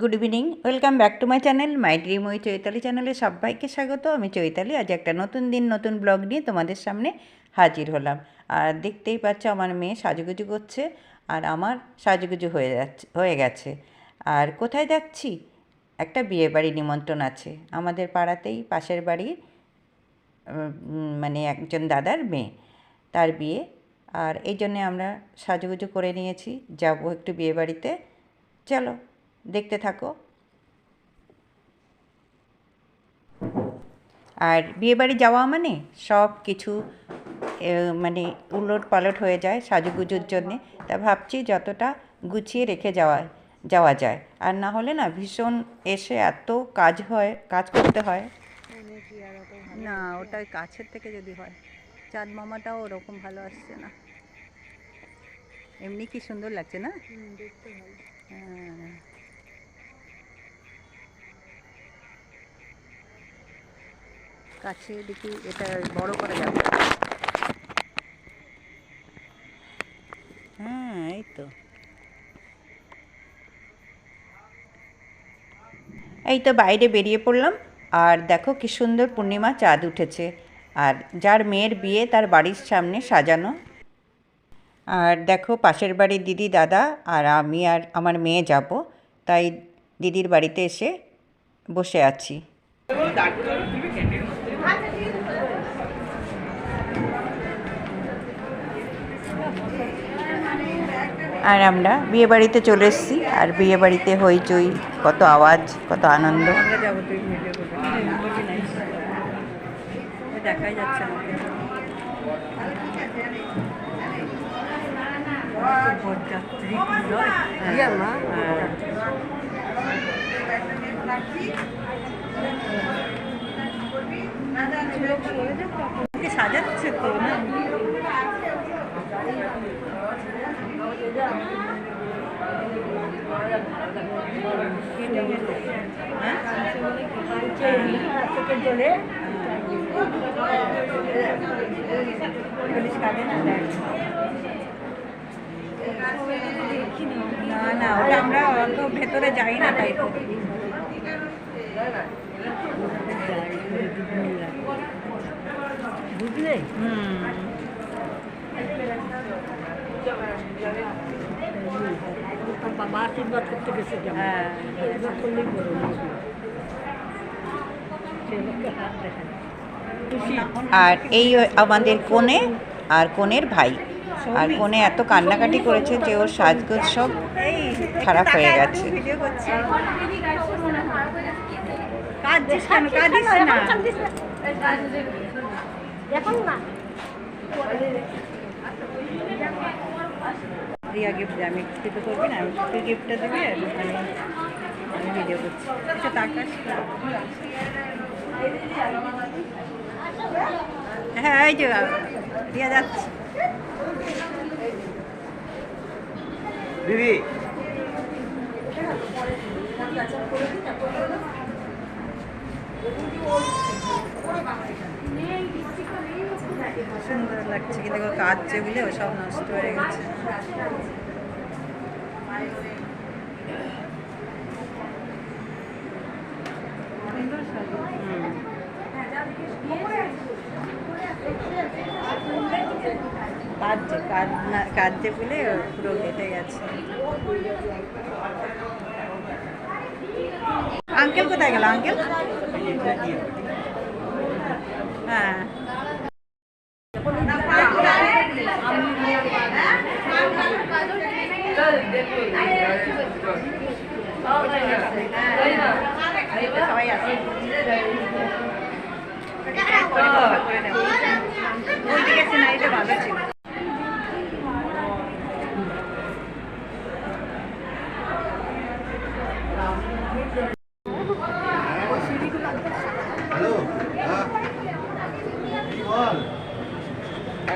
Good evening welcome back to my channel my dream ওই চৈতালি চ্যানেলে সবাইকে স্বাগত। আমি চৈতালি। আজ একটা নতুন দিন, নতুন ব্লগ নিয়ে তোমাদের সামনে হাজির হলাম। আর দেখতেই পাচ্ছ, আমার মেয়ে সাজুগুজু করছে আর আমার সাজুগুজু হয়ে যাচ্ছে, হয়ে গেছে। আর কোথায় যাচ্ছি? একটা বিয়ে বাড়ি নিমন্ত্রণ আছে। আমাদের পাড়াতেই পাশের বাড়ির মানে একজন দাদার মেয়ে, তার বিয়ে। আর এই জন্যে আমরা সাজুগুজু করে নিয়েছি। যাব একটু বিয়ে বাড়িতে চলো। দেখতে থাকো। আর বিয়েবাড়ি যাওয়া মানে সব কিছু মানে উলট পালট হয়ে যায় সাজুগুজুর জন্যে। তা ভাবছি যতটা গুছিয়ে রেখে যাওয়া যাওয়া যায়। আর না হলে না ভীষণ এসে এত কাজ হয় কাজ করতে হয়। না ওটা কাছের থেকে যদি হয়। চাঁদ মামাটাও ওরকম ভালো আসছে না। এমনি কি সুন্দর লাগছে না? হ্যাঁ। কাছে দেখি এটা বড় করা যাবে। হ্যাঁ এই তো। এই তো বাইরে বেরিয়ে পড়লাম। আর দেখো কি সুন্দর পূর্ণিমা চাঁদ উঠেছে। আর যার মেয়ের বিয়ে তার বাড়ির সামনে সাজানো। আর দেখো পাশের বাড়ির দিদি দাদা আর আমি আর আমার মেয়ে যাব। তাই দিদির বাড়িতে এসে বসে আছি। আর আমরা বিয়ে বাড়িতে চলে এসেছি। আর বিয়ে বাড়িতে হইচই কত আওয়াজ কত আনন্দ। দেখাই যাচ্ছে হ্যাঁ। মা সাজাচ্ছে তো না? না না ওটা আমরা অত ভেতরে যাই না তাই বুঝলে হুম। বাবা আশীর্বাদ করতে গেছে হ্যাঁ করলেই আর এই আমাদের কোণে আর কোণের ভাই। আর কোণে এত কান্নাকাটি করেছে যে ওর সাজগোজ সব খারাপ হয়ে গেছে। কেন? এখন না। রিয়া গিফট আমি তুই তো করবি না আমি তুই গিফটটা দিবি আর আমি আমি ভিডিও করছি। আচ্ছা তাকাস হ্যাঁ এই যে রিয়া যাচ্ছে। দিদি। সুন্দর লাগছে কিন্তু কাজ যেগুলো সব নষ্ট হয়ে গেছে। কাজ যে বলে পুরো কেটে গেছে। আঙ্কেল কোথায় গেল, আঙ্কেল? হ্যাঁ। সবাই আছে ওই দিকে সিনারিটা ভালো ছিল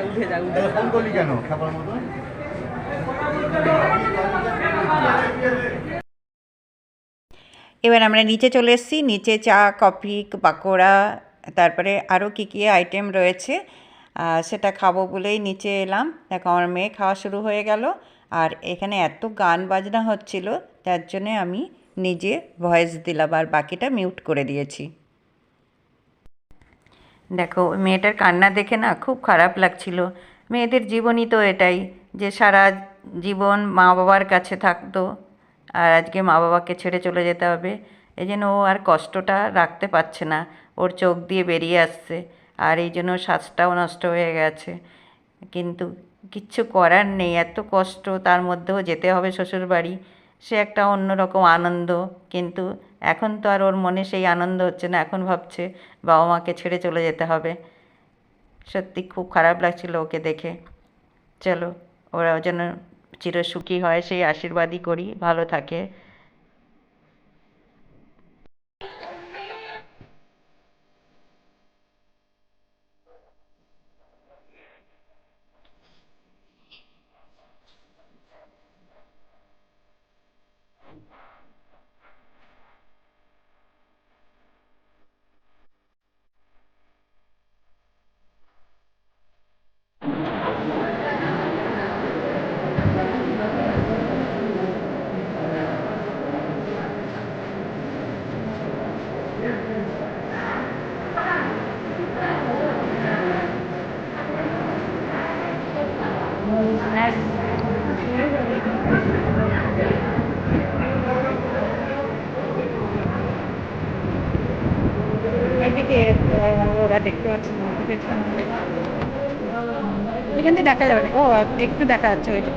উঠে যা উঠে ফোন করলি কেন খাবার মতো এবার আমরা নিচে চলে এসেছি। নিচে চা, কফি, পাকোড়া, তারপরে আরও কী কী আইটেম রয়েছে সেটা খাব বলেই নিচে এলাম। দেখো, আমার মেয়ে খাওয়া শুরু হয়ে গেল। আর এখানে এত গান বাজনা হচ্ছিল, তার জন্যে আমি নিজে ভয়েস দিলাম আর বাকিটা মিউট করে দিয়েছি। দেখো, মেয়েটার কান্না দেখে না খুব খারাপ লাগছিল। মেয়েদের জীবনই তো এটাই, যে সারা জীবন মা বাবার কাছে থাকতো। আর আজকে মা বাবাকে ছেড়ে চলে যেতে হবে। এই জন্য ও আর কষ্টটা রাখতে পারছে না। ওর চোখ দিয়ে বেরিয়ে আসছে। আর এই জন্য শ্বাসটাও নষ্ট হয়ে গেছে। কিন্তু কিচ্ছু করার নেই। এত কষ্ট তার মধ্যেও যেতে হবে শ্বশুর বাড়ি সে একটা অন্যরকম আনন্দ। কিন্তু এখন তো আর ওর মনে সেই আনন্দ হচ্ছে না। এখন ভাবছে বাবা মাকে ছেড়ে চলে যেতে হবে। সত্যি খুব খারাপ লাগছিল ওকে দেখে। চলো ওরা যেন চিরসুখী হয় সেই আশীর্বাদই করি ভালো থাকে। এদিকে ওরা দেখতে পাচ্ছি না, পেছন থেকে। এখান থেকে দেখা যাবে না। ও একটু দেখা যাচ্ছে ওইটা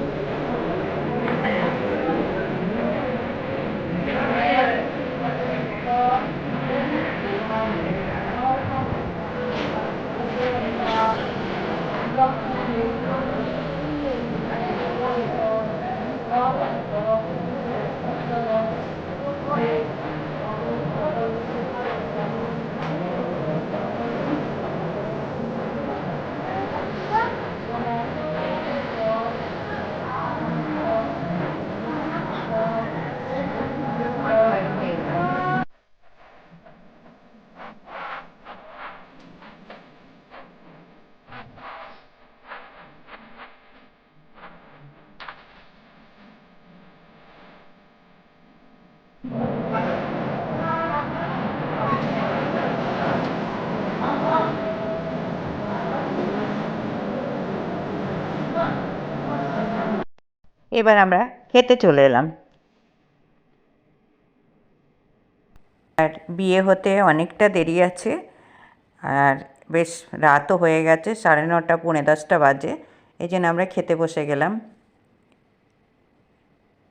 এবার আমরা খেতে চলে এলাম। আর বিয়ে হতে অনেকটা দেরি আছে, আর বেশ রাতও হয়ে গেছে, সাড়ে নটা, পৌনে দশটা বাজে এই জন্য আমরা খেতে বসে গেলাম।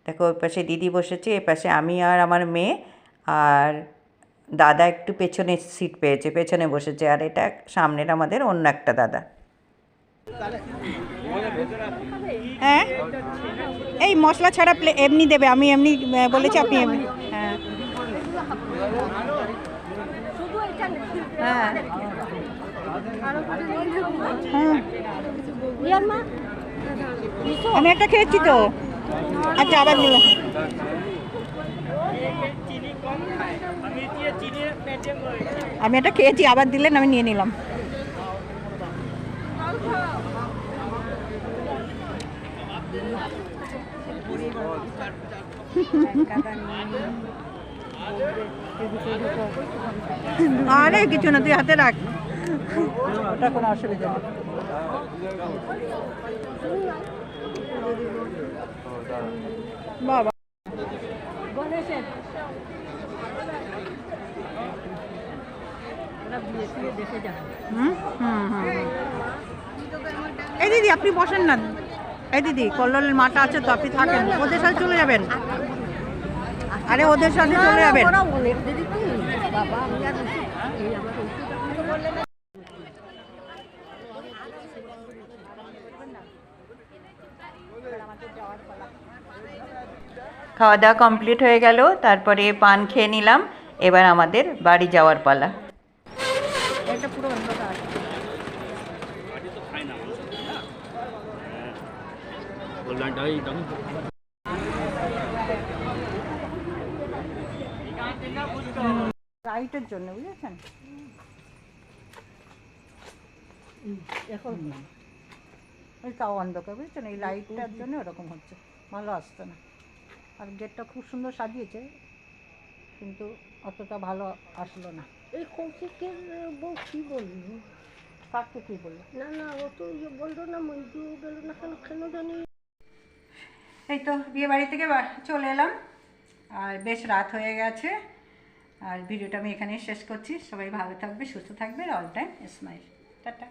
দেখো, ওই পাশে দিদি বসেছে, এ পাশে আমি আর আমার মেয়ে, আর দাদা একটু পেছনে সিট পেয়েছে, পেছনে বসেছে, আর এটা সামনের আমাদের অন্য একটা দাদা। হ্যাঁ? এই মশলা ছাড়া প্লে এমনি দেবে আমি এমনি বলেছি আপনি এমনি। হ্যাঁ। হ্যাঁ। হ্যাঁ। আমি একটা খেয়েছি তো। আচ্ছা আবার নিলাম আমি একটা খেয়েছি আবার দিলেন আমি নিয়ে নিলাম। আরে কিছু না তুই হাতে রাখ। ওটা কোনো অসুবিধা নেই। বাবা। হুম। এই দিদি আপনি বসেন না। এই দিদি কল্লোলের মাটা আছে তো আপনি থাকেন। ওদের সাথে চলে যাবেন? আরে ওদের সাথে চলে যাবেন। খাওয়া দাওয়া কমপ্লিট হয়ে গেল তারপরে পান খেয়ে নিলাম। এবার আমাদের বাড়ি যাওয়ার পালা। এটা পুরো জন্য বুঝেছেন? এখন ওই তাও অন্ধকার বুঝেছেন? এই লাইটটার জন্য ওরকম হচ্ছে। ভালো আসছে না। আর গেটটা খুব সুন্দর সাজিয়েছে কিন্তু অতটা ভালো আসলো না। এই কৌশিকের বউ কি বলল? কাকু কী বলল? না না ও তো ইয়ে বলল না মঞ্জু গেল না কেন কেন জানি। এই তো বিয়ে বাড়ি থেকে চলে এলাম। আর বেশ রাত হয়ে গেছে। আর ভিডিওটা আমি এখানেই শেষ করছি। সবাই ভালো থাকবে, সুস্থ থাকবে অল টাইম স্মাইল টাটা।